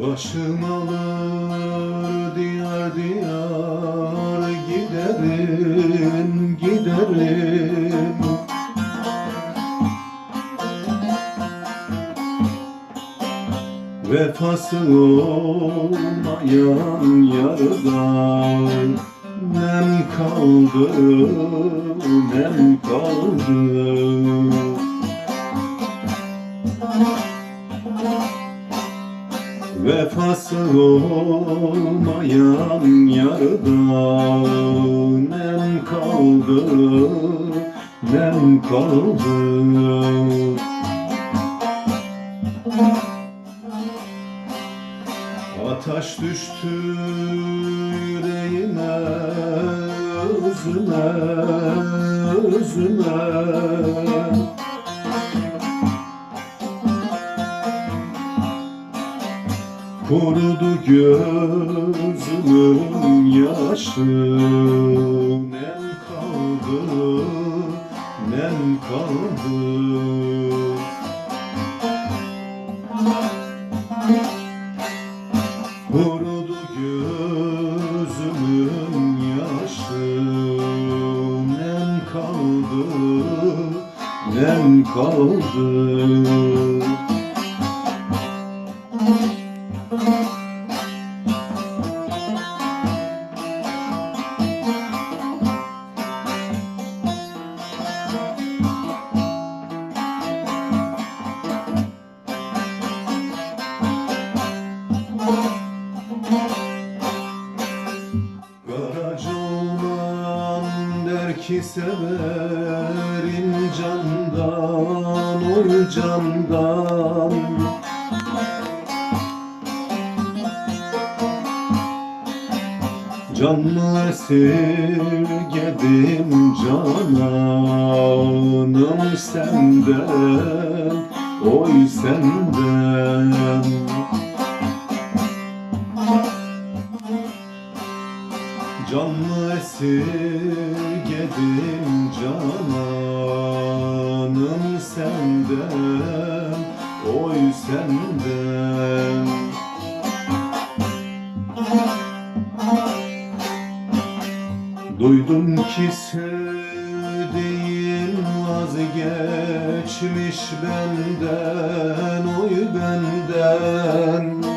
Başım alır diyar diyar Vefası olmayan yardan Nem kaldı, nem kaldı. Vefası olmayan yardan Nem kaldı, nem kaldı Ataş düştü yüreğime özüme özüme. Kurudu gözümün yaşı. Nem kaldı, nem kaldı nem kaldı ki severim candan oy candan. Canlı esirgedim cananım senden Oy senden Canlı esirgedim cananım senden Oy senden. Duydum ki sevdiğin vazgeçmiş benden Oy benden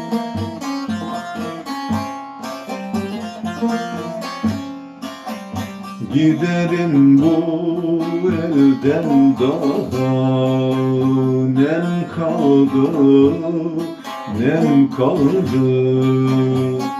Giderim bu elden daha. Nem kaldı, nem kaldı